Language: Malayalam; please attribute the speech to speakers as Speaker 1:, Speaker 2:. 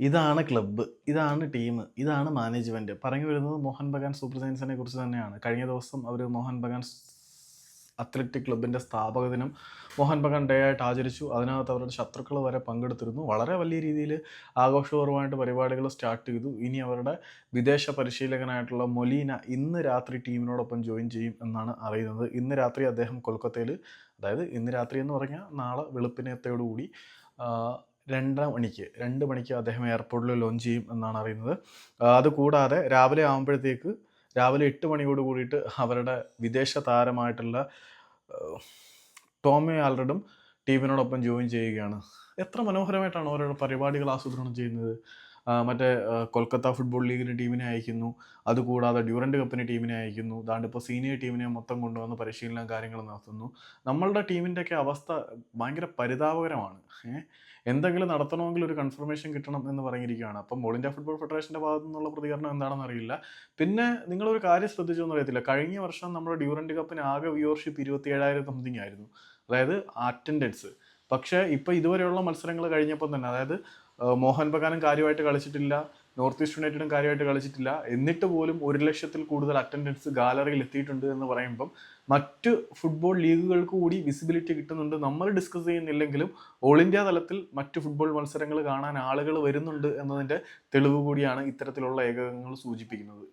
Speaker 1: ഇതാണ് ക്ലബ്ബ് ഇതാണ് ടീം ഇതാണ് മാനേജ്മെന്റ് പറഞ്ഞു വരുന്നത് മോഹൻ ബഗാൻ സൂപ്പർ ജയൻസിനെ കുറിച്ച് തന്നെയാണ്. കഴിഞ്ഞ ദിവസം അവർ മോഹൻ ബഗാൻ അത്ലറ്റിക് ക്ലബിന്റെ സ്ഥാപക ദിനം മോഹൻ ബഗാൻ ഡേ ആയിട്ട് ആചരിച്ചു. അതിനകത്ത് അവരുടെ ശത്രുക്കൾ വരെ പങ്കെടുത്തിരുന്നു. വളരെ വലിയ രീതിയിൽ ആഘോഷപൂർവമായിട്ട് പരിപാടികൾ സ്റ്റാർട്ട് ചെയ്തു. ഇനി അവരുടെ വിദേശ പരിശീലകനായിട്ടുള്ള മൊലീന ഇന്ന് രാത്രി ടീമിനോടൊപ്പം ജോയിൻ ചെയ്യും എന്നാണ് അറിയുന്നത്. ഇന്ന് രാത്രി അദ്ദേഹം കൊൽക്കത്തയിൽ അതായത് ഇന്ന് രാത്രി എന്ന് പറഞ്ഞാൽ നാളെ വെളുപ്പിനത്തോടുകൂടി രണ്ടര മണിക്ക് രണ്ട് മണിക്ക് അദ്ദേഹം എയർപോർട്ടിൽ ലോഞ്ച് ചെയ്യും എന്നാണ് അറിയുന്നത്. അതുകൂടാതെ രാവിലെ ആകുമ്പോഴത്തേക്ക് രാവിലെ എട്ട് മണിയോട് കൂടിയിട്ട് അവരുടെ വിദേശ താരമായിട്ടുള്ള ടോമി ആൽറഡും ടീമിനോടൊപ്പം ജോയിൻ ചെയ്യുകയാണ്. എത്ര മനോഹരമായിട്ടാണ് ഓരോ പരിപാടികൾ ആസൂത്രണം ചെയ്യുന്നത്. മറ്റേ കൊൽക്കത്ത ഫുട്ബോൾ ലീഗിന് ടീമിനെ അയക്കുന്നു. അതുകൂടാതെ ഡ്യൂറന്റ് കപ്പിന് ടീമിനെ അയക്കുന്നു. ദാണ്ട് ഇപ്പോൾ സീനിയർ ടീമിനെ മൊത്തം കൊണ്ടുവന്ന് പരിശീലനം കാര്യങ്ങൾ നടത്തുന്നു. നമ്മളുടെ ടീമിന്റെയൊക്കെ അവസ്ഥ ഭയങ്കര പരിതാപകരമാണ്. എന്തെങ്കിലും നടത്തണമെങ്കിൽ ഒരു കൺഫർമേഷൻ കിട്ടണം എന്ന് പറഞ്ഞിരിക്കുകയാണ്. അപ്പം ഓൾ ഇന്ത്യ ഫുട്ബോൾ ഫെഡറേഷന്റെ ഭാഗത്തു നിന്നുള്ള പ്രതികരണം എന്താണെന്ന് അറിയില്ല. പിന്നെ നിങ്ങളൊരു കാര്യം ശ്രദ്ധിച്ചൊന്നും അറിയത്തില്ല. കഴിഞ്ഞ വർഷം നമ്മുടെ ഡ്യൂറന്റ് കപ്പിന് ആകെ വ്യൂവർഷിപ്പ് ഇരുപത്തി ഏഴായിരം സംതിങ് ആയിരുന്നു. അതായത് അറ്റൻഡൻസ് പക്ഷേ ഇപ്പോൾ ഇതുവരെയുള്ള മത്സരങ്ങൾ കഴിഞ്ഞപ്പോൾ തന്നെ അതായത് മോഹൻ ബഗാനും കാര്യമായിട്ട് കളിച്ചിട്ടില്ല നോർത്ത് ഈസ്റ്റ് യുണൈറ്റഡും കാര്യമായിട്ട് കളിച്ചിട്ടില്ല എന്നിട്ട് പോലും ഒരു ലക്ഷത്തിൽ കൂടുതൽ അറ്റൻഡൻസ് ഗാലറിയിൽ എത്തിയിട്ടുണ്ട് എന്ന് പറയുമ്പം മറ്റ് ഫുട്ബോൾ ലീഗുകൾക്ക് കൂടി വിസിബിലിറ്റി കിട്ടുന്നുണ്ട് നമ്മൾ ഡിസ്കസ് ചെയ്യുന്നില്ലെങ്കിലും ഓൾ ഇന്ത്യ തലത്തിൽ മറ്റ് ഫുട്ബോൾ മത്സരങ്ങൾ കാണാൻ ആളുകൾ വരുന്നുണ്ട് എന്നതിന്റെ തെളിവ് കൂടിയാണ് ഇത്തരത്തിലുള്ള ഏകകങ്ങൾ സൂചിപ്പിക്കുന്നത്.